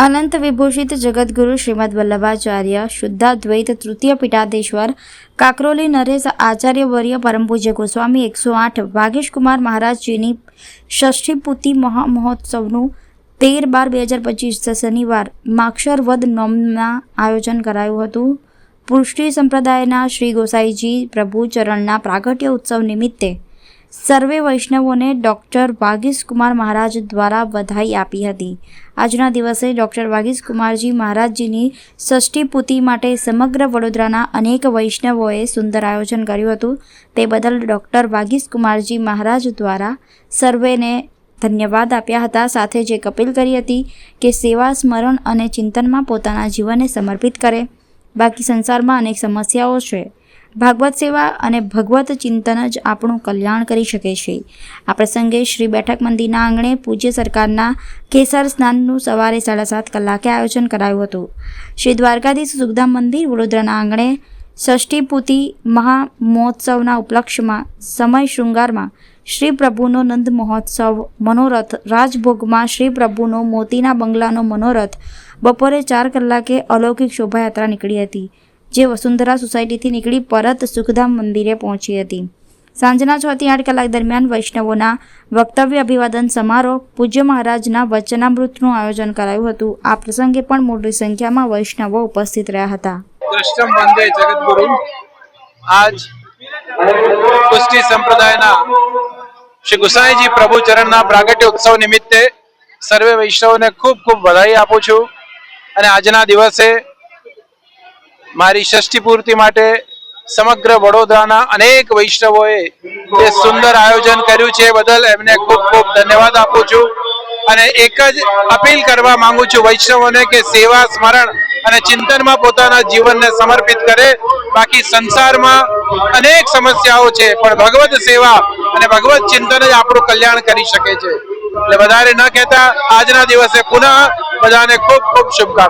અનંત વિભૂષિત જગદગુરુ શ્રીમદ વલ્લભાચાર્ય શુદ્ધાદ્વૈત તૃતીય પીઠાધીશ્વર, કાકરોલી નરેશ આચાર્ય વર્ય પરમ પૂજ્ય ગોસ્વામી એકસો આઠ વાગેશકુમાર મહારાજજીની ષષ્ઠી મહા મહામહોત્સવનું તેર બાર બે હજાર પચીસ શનિવાર માક્ષર વદ નોમના આયોજન કરાયું હતું. પુષ્ટિ સંપ્રદાયના શ્રી ગોસાઈજી પ્રભુ ચરણના પ્રાગટ્ય ઉત્સવ નિમિત્તે સર્વે વૈષ્ણવોને ડૉક્ટર વાગીશકુમાર મહારાજ દ્વારા વધાઈ આપી હતી. આજના દિવસે ડૉક્ટર વાગીશકુમારજી મહારાજજીની ષષ્ઠી માટે સમગ્ર વડોદરાના અનેક વૈષ્ણવોએ સુંદર આયોજન કર્યું હતું. તે બદલ ડૉક્ટર વાગીશકુમારજી મહારાજ દ્વારા સર્વેને ધન્યવાદ આપ્યા હતા. સાથે જે કપિલ કરી હતી કે સેવા, સ્મરણ અને ચિંતનમાં પોતાના જીવનને સમર્પિત કરે. બાકી સંસારમાં અનેક સમસ્યાઓ છે. ભાગવત સેવા અને ભગવત ચિંતન જ આપણું કલ્યાણ કરી શકે છે. આ પ્રસંગે શ્રી બેઠક મંદિરના આંગણે પૂજ્ય સરકારના કેસર સ્નાનનું સવારે સાડા સાત કલાકે આયોજન કરાયું હતું. શ્રી દ્વારકાધીશ સુખધામ મંદિર વડોદરાના આંગણે ષષ્ઠીપૂતિ મહામહોત્સવના મહા મહોત્સવના ઉપલક્ષમાં સમય શૃંગારમાં શ્રી પ્રભુનો નંદ મહોત્સવ મનોરથ રાજભોગમાં શ્રી પ્રભુનો મોતીના બંગલાનો મનોરથ બપોરે ચાર કલાકે અલૌકિક શોભાયાત્રા નીકળી હતી. જે વસુંધરા સોસાયટીથી નીકળી પરત સુખધામ મંદિરે પહોંચી હતી. સાંજના છ થી આઠ કલાક દરમિયાન વૈષ્ણવોના વક્તવ્ય અભિવાદન સમારોહ પૂજ્ય મહારાજના વચનામૃતનું આયોજન કરાયું હતું. આ પ્રસંગે પણ મોટી સંખ્યામાં વૈષ્ણવો ઉપસ્થિત રહ્યા હતા. આજ પુષ્ટિ સંપ્રદાયના શ્રી ગુસાઈજી પ્રભુ ચરણના પ્રાગટ્ય ઉત્સવ નિમિત્તે સર્વે વૈષ્ણવોને ખૂબ ખૂબ વધાઈ આપું છું. અને આજના દિવસે મારી ષષ્ઠી પૂર્તિ માટે સમગ્ર વડોદરાના અનેક વૈષ્ણવોએ જે સુંદર આયોજન કર્યું છે બદલ એમને ખૂબ ખૂબ ધન્યવાદ આપું છું. અને એક જ અપીલ કરવા માંગુ છું વૈષ્ણવોને કે સેવા, સ્મરણ અને ચિંતનમાં પોતાના જીવનને સમર્પિત કરે. બાકી સંસારમાં અનેક સમસ્યાઓ છે, પણ ભગવત સેવા અને ભગવત ચિંતન જ આપણું કલ્યાણ કરી શકે છે. એટલે વધારે ન કહેતા, આજના દિવસે પુનઃ બધાને ખૂબ ખૂબ શુભકામના.